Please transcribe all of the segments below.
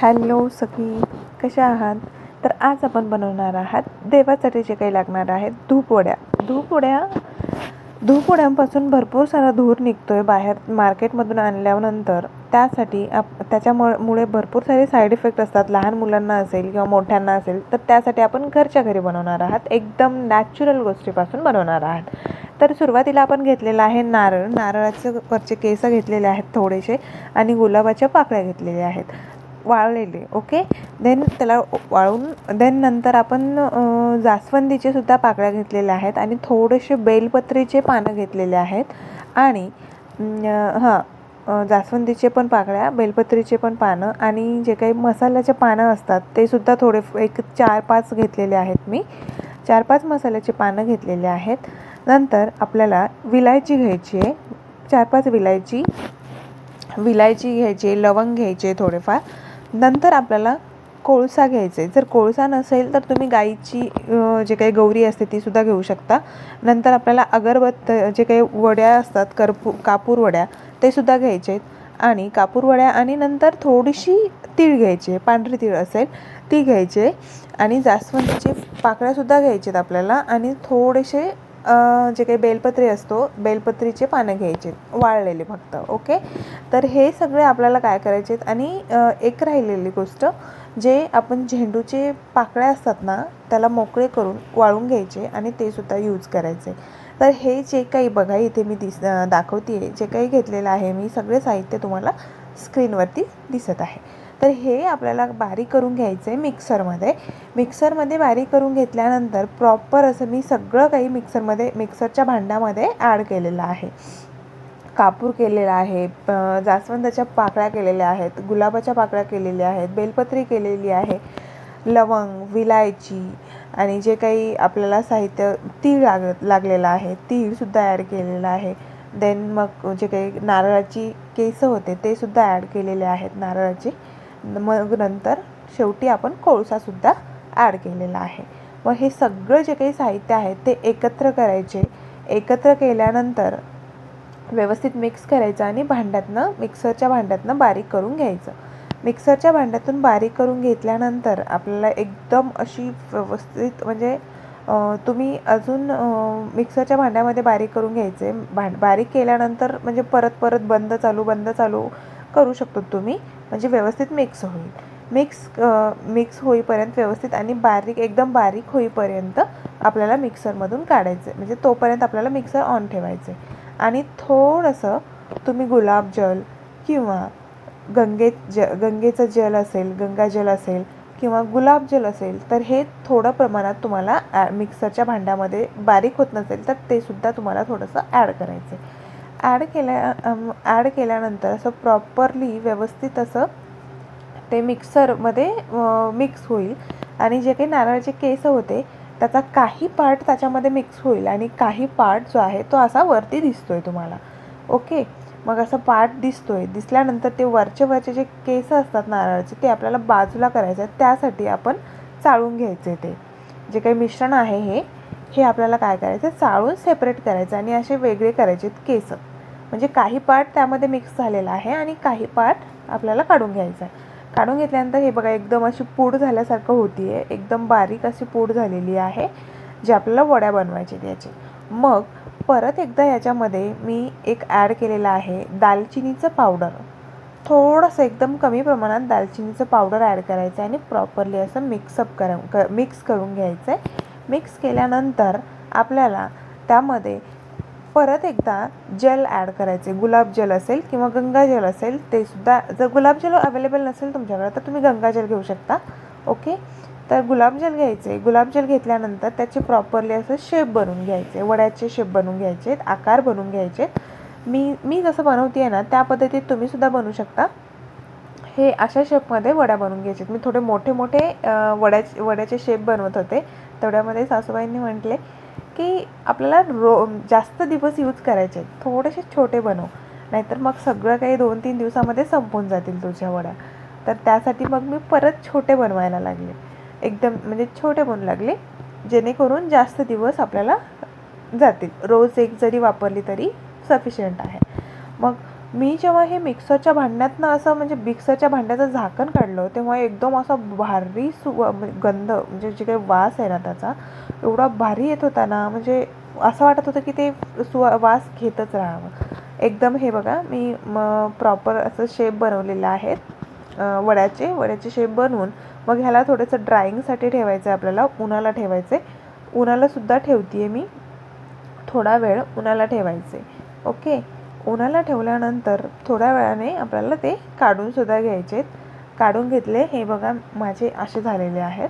Hello सखी कशा आहात? तर आज आपण बनवणार आहात देवासाठी जे काही लागणार आहेत धूपवड्या. धूपवड्या धूपवड्यांपासून भरपूर सारा धूर निघतो आहे बाहेर मार्केटमधून आणल्यानंतर. त्यासाठी आप त्याच्यामुळे मुळे भरपूर सारे साईड इफेक्ट असतात लहान मुलांना असेल किंवा मोठ्यांना असेल तर त्यासाठी आपण घरच्या घरी बनवणार आहात. एकदम नॅचरल गोष्टीपासून बनवणार आहात. तर सुरुवातीला आपण घेतलेलं आहे नारळ. नारळाचे वरचे केस घेतलेले आहेत थोडेसे आणि गुलाबाच्या पाकळ्या घेतलेल्या आहेत. वाळलेले ओके? देन त्याला वाळून देन नंतर आपण जास्वंदीचे सुद्धा पाकळ्या घेतलेल्या आहेत आणि थोडेसे बेलपत्रीचे पानं घेतलेले आहेत आणि हां जास्वंदीचे पण पाकळ्या बेलपत्रीचे पण पानं आणि जे काही मसाल्याचे पानं असतात ते सुद्धा थोडे एक चार पाच घेतलेले आहेत मी. चार पाच मसाल्याचे पानं घेतलेले आहेत. नंतर आपल्याला विलायची घ्यायची आहे. चार पाच विलायची विलायची घ्यायची लवंग घ्यायचे थोडेफार. नंतर आपल्याला कोळसा घ्यायचा आहे. जर कोळसा नसेल तर तुम्ही गाईची जे काही गौरी असते ती सुद्धा घेऊ शकता. नंतर आपल्याला अगरबत्त जे काही वड्या असतात करपू कापूर वड्या ते सुद्धा घ्यायचे आहेत. आणि कापूर वड्या आणि नंतर थोडीशी तीळ घ्यायची आहे. पांढरी तीळ असेल ती घ्यायची आणि जास्वंदीचे पाकळ्यासुद्धा घ्यायचे आहेत आपल्याला. आणि थोडेसे जे काही बेलपत्री असतो बेलपत्रीचे पानं घ्यायचे वाळलेले फक्त ओके? तर हे सगळे आपल्याला काय करायचे आहेत? आणि एक राहिलेली गोष्ट जे आपण झेंडूचे पाकळ्या असतात ना त्याला मोकळे करून वाळून घ्यायचे आणि ते सुद्धा यूज करायचे. तर हे जे काही बघा इथे मी दिस दाखवते आहे जे काही घेतलेलं आहे मी सगळे साहित्य तुम्हाला स्क्रीनवरती दिसत आहे. तर हे आपल्याला बारीक करून घ्यायचं आहे मिक्सरमध्ये. मिक्सरमध्ये बारीक करून घेतल्यानंतर प्रॉपर असं मी सगळं काही मिक्सरमध्ये मिक्सरच्या भांड्यामध्ये ॲड केलेलं आहे. कापूर केलेला आहे जास्वंदाच्या पाकळ्या केलेल्या आहेत गुलाबाच्या पाकळ्या केलेल्या आहेत बेलपत्री केलेली आहे लवंग विलायची आणि जे काही आपल्याला साहित्य तीळ लाग लागलेलं आहे तीळसुद्धा ॲड केलेलं आहे. देन मग जे काही नारळाची केसं होते ते सुद्धा ॲड केलेले आहेत नारळाची. मग नंतर शेवटी आपण कोळसासुद्धा ॲड केलेला आहे. मग हे सगळं जे काही साहित्य आहे ते एकत्र करायचे. एकत्र केल्यानंतर व्यवस्थित मिक्स करायचं आणि भांड्यातनं मिक्सरच्या भांड्यातनं बारीक करून घ्यायचं. मिक्सरच्या भांड्यातून बारीक करून घेतल्यानंतर आपल्याला एकदम अशी व्यवस्थित म्हणजे तुम्ही अजून मिक्सरच्या भांड्यामध्ये बारीक करून घ्यायचे. भांड बारीक केल्यानंतर म्हणजे परत परत बंद चालू बंद चालू करू शकतो तुम्ही. म्हणजे व्यवस्थित मिक्स होईल. मिक्स मिक्स होईपर्यंत व्यवस्थित आणि बारीक एकदम बारीक होईपर्यंत आपल्याला मिक्सरमधून काढायचं. म्हणजे तोपर्यंत आपल्याला मिक्सर ऑन ठेवायचं. आहे आणि थोडंसं तुम्ही गुलाबजल किंवा गंगेत ज गंगेचं जल असेल गंगाजल असेल किंवा गुलाबजल असेल तर हे थोडं प्रमाणात तुम्हाला ॲ मिक्सरच्या भांड्यामध्ये बारीक होत नसेल तर ते सुद्धा तुम्हाला थोडंसं ॲड करायचं आहे ॲड केल्या ॲड केल्यानंतर असं प्रॉपरली व्यवस्थित असं ते मिक्सरमध्ये मिक्स होईल. आणि जे काही नारळाचे केस होते त्याचा काही पार्ट त्याच्यामध्ये मिक्स होईल आणि काही पार्ट जो आहे तो असा वरती दिसतो आहे तुम्हाला. ओके मग असं पार्ट दिसतो आहे दिसल्यानंतर ते वरचे वरचे जे केस असतात नारळाचे ते आपल्याला बाजूला करायचे आहेत. त्यासाठी आपण चाळून घ्यायचे ते. जे काही मिश्रण आहे हे हे आपल्याला काय करायचं चाळून सेपरेट करायचं आणि असे वेगळे करायचे आहेत केस. म्हणजे काही पार्ट त्यामध्ये मिक्स झालेला आहे आणि काही पार्ट आपल्याला काढून घ्यायचा आहे काढून घेतल्यानंतर हे बघा एकदम अशी पूड झाल्यासारखं होती आहे एकदम बारीक अशी पूड झालेली आहे जी आपल्याला वड्या बनवायची त्याची मग परत एकदा याच्यामध्ये मी एक ॲड केलेलं आहे दालचिनीचं पावडर थोडंसं एकदम कमी प्रमाणात दालचिनीचं पावडर ॲड करायचं आहे आणि प्रॉपरली असं मिक्सअप कर क मिक्स करून घ्यायचं आहे मिक्स केल्यानंतर आपल्याला त्यामध्ये परत एकदा जल ॲड करायचे. गुलाबजल असेल किंवा गंगाजल असेल ते सुद्धा जर गुलाबजल अवेलेबल नसेल तुमच्याकडे तर तुम्ही गंगाजल घेऊ शकता. ओके तर गुलाबजल घ्यायचे. गुलाबजल घेतल्यानंतर त्याचे प्रॉपरली असं शेप बनवून घ्यायचे. वड्याचे शेप बनवून घ्यायचे. आकार बनवून घ्यायचे. मी मी जसं बनवते आहे ना त्या पद्धतीत तुम्ही सुद्धा बनवू शकता. हे अशा शेपमध्ये वड्या बनवून घ्यायचे. मी थोडे मोठे मोठे वड्याचे वड्याचे शेप बनवत होते. तेवढ्यामध्ये सासूबाईंनी म्हटले की आपल्याला रो जास्त दिवस यूज करायचे थोडेसे छोटे बनव. नाहीतर मग सगळं काही दोन तीन दिवसामध्ये संपून जातील तुझ्या वड्या. तर त्यासाठी मग मी परत छोटे बनवायला लागले. एकदम म्हणजे छोटे बनवू लागले. जेणेकरून जास्त दिवस आपल्याला जातील. रोज एक जरी वापरली तरी सफिशियंट आहे. मग मी जेव्हा हे मिक्सरच्या भांड्यातनं असं म्हणजे मिक्सरच्या भांड्याचं झाकण काढलं तेव्हा एकदम असा भारी सु म्हणजे गंध म्हणजे जे काही वास आहे ना त्याचा एवढा भारी येत होता ना म्हणजे असं वाटत होतं की ते सु वास घेतच राहावं. एकदम हे बघा मी म प्रॉपर असं शेप बनवलेलं आहे. वड्याचे वड्याचे शेप बनवून मग ह्याला थोडंसं ड्रायिंगसाठी ठेवायचं आहे आपल्याला उन्हाला ठेवायचं आहे उन्हालासुद्धा ठेवते आहे मी. थोडा वेळ उन्हाला ठेवायचे ओके? उन्हाला ठेवल्यानंतर थोड्या वेळाने आपल्याला ते काढूनसुद्धा घ्यायचे आहेत काढून घेतले हे बघा माझे असे झालेले आहेत.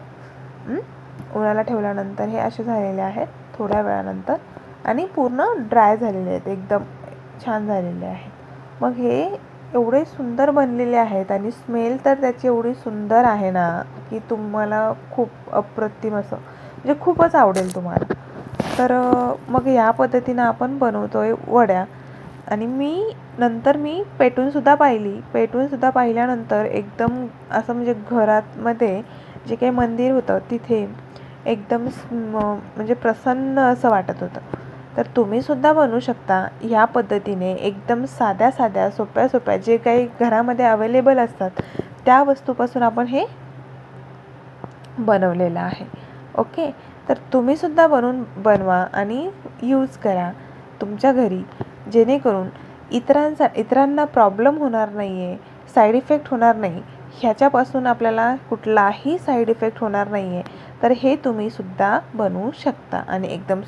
उन्हाला ठेवल्यानंतर हे असे झालेले आहेत थोड्या वेळानंतर. आणि पूर्ण ड्राय झालेले आहेत एकदम छान झालेले आहेत. मग हे एवढे सुंदर बनलेले आहेत आणि स्मेल तर त्याची एवढी सुंदर आहे ना की तुम्हाला खूप अप्रतिम असं म्हणजे खूपच आवडेल तुम्हाला. तर मग या पद्धतीनं आपण बनवतो आहे वड्या. आणि मी नंतर मी पेटूनसुद्धा पाहिली. पेटूनसुद्धा पाहिल्यानंतर एकदम असं म्हणजे घरामध्ये जे काही मंदिर होतं तिथे एकदम म्हणजे प्रसन्न असं वाटत होतं. तर तुम्हीसुद्धा बनवू शकता ह्या पद्धतीने एकदम साध्या साध्या सोप्या सोप्या जे काही घरामध्ये अवेलेबल असतात त्या वस्तूपासून आपण हे बनवलेलं आहे. ओके? तर तुम्हीसुद्धा बनवून बनवा आणि यूज करा. तुमच्या घरी जेणेकरून इतरांचा इतरांना प्रॉब्लेम होणार नाही आहे साईड इफेक्ट होणार नाही. ह्याच्यापासून आपल्याला कुठलाही साईड इफेक्ट होणार नाही आहे तर हे तुम्हीसुद्धा बनवू शकता आणि एकदम